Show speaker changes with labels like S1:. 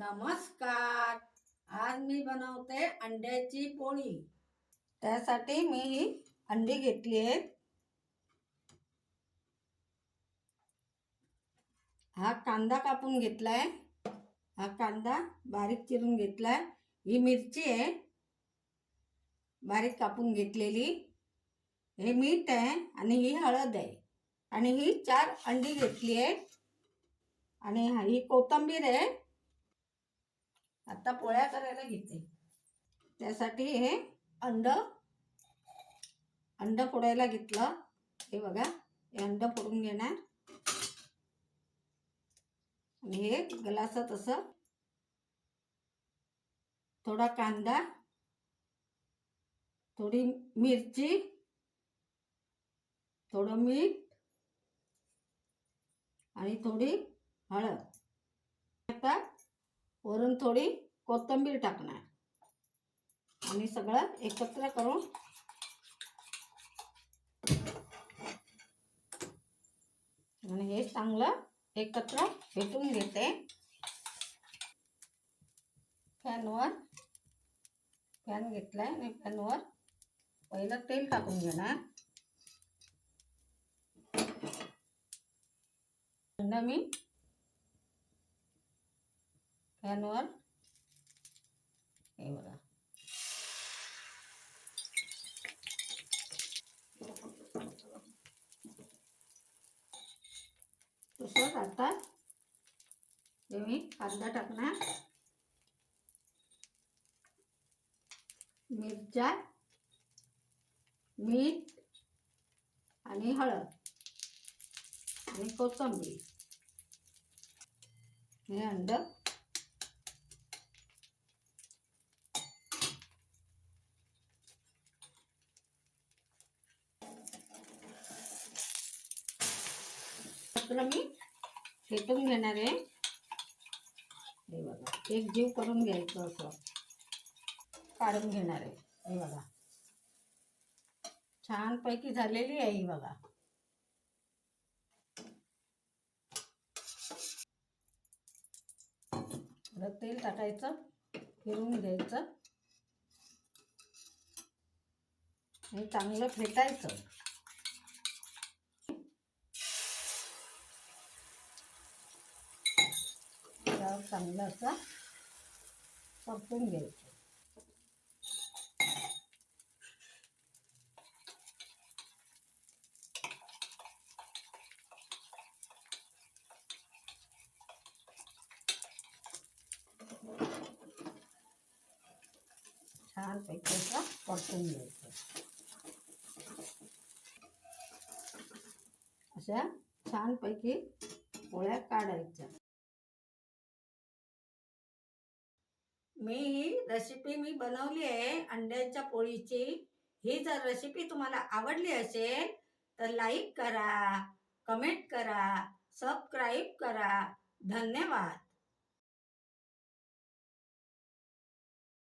S1: नमस्कार. आज मी बनवते अंड्याची पोळी. त्यासाठी मी ही अंडी घेतली आहेत. हा कांदा कापून घेतलाय. हा कांदा बारीक चिरून घेतलाय. ही मिरची आहे. बारीक कापून घेतलेली. हे मीठ आहे आणि ही हळद आहे. आणि ही चार अंडी घेतली आहे आणि ही कोथिंबीर आहे. आता पोळ्या करायला घेते. त्यासाठी हे अंड अंड फोडायला घेतलं. हे बघा हे अंड फोडून घेणार. आणि हे ग्लासात असं थोडा कांदा थोडी मिरची थोडं मीठ आणि थोडी हळद. वरून थोडी कोथिंबीर टाकणार. आणि सगळं एकत्र करून आणि हे चांगलं एकत्र भेटून घेते. फॅनवर फॅन घेतलाय आणि फॅनवर पहिलं तेल टाकून घेणार. थंड मी फॅनवर हे बघा तसंच आता. हे मी कांदा टाकणार. मिरच्या मीठ आणि हळद आणि कोथंबीर. हे अंड. सगळं मी? फेटून घेणार आहे. हे बघा एक जीव करून घ्यायचं असं. काढून घेणार आहे. हे बघा. छानपैकी झालेली आहे ही बघा. तेल टाकायचं फिरून घ्यायचं. आणि चांगलं फेटायचं. त्यावर चांगलं असं परतून घ्यायचं. छानपैकी असं परतून घ्यायचं. अशा छानपैकी पोळ्या काढायच्या. मी ही रेसिपी मी बनवली आहे अंड्याच्या पोळीची. ही जर रेसिपी तुम्हाला आवडली असेल तर लाईक करा कमेंट करा सबस्क्राईब करा. धन्यवाद.